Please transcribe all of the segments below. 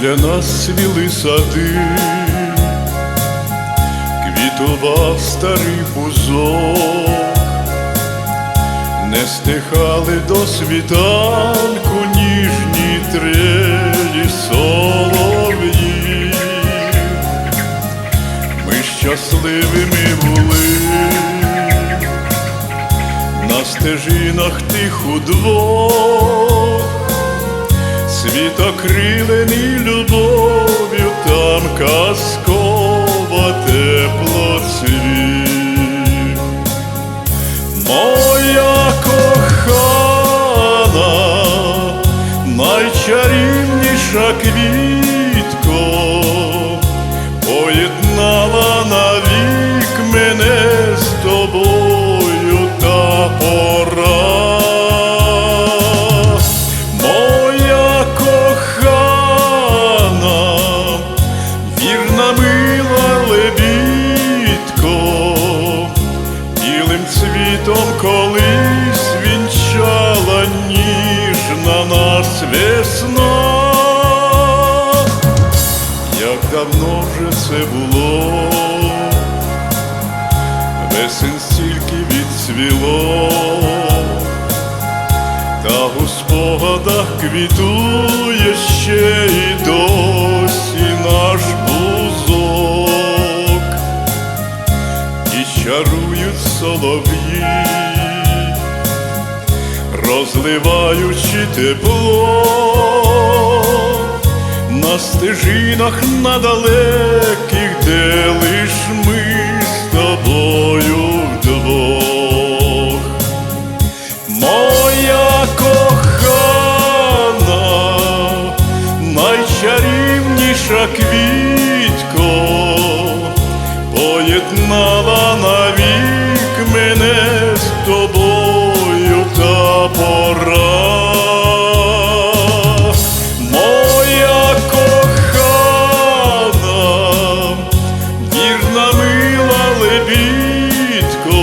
для нас свіли сади, квітував старий бузок, не стихали до світанку ніжні трелі солов'ї. Ми щасливими були. На стежинах тих удвох, світокрилений любов'ю, там казково тепло цвіт. Моя кохана, найчарівніша квітко, цвітом колись вінчала ніжна нас весна. Як давно вже це було, весен стільки відцвіло, та у спогадах квітує чарують солов'ї, розливаючи тепло на стежинах на далеких, де лиш ми з тобою вдвох. Моя кохана, найчарівніша квітко, поєднала навік мене з тобою та пора. Моя кохана, вірна мила лебідко,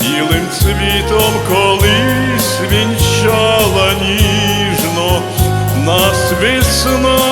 білим цвітом колись вінчала ніжно нас весна.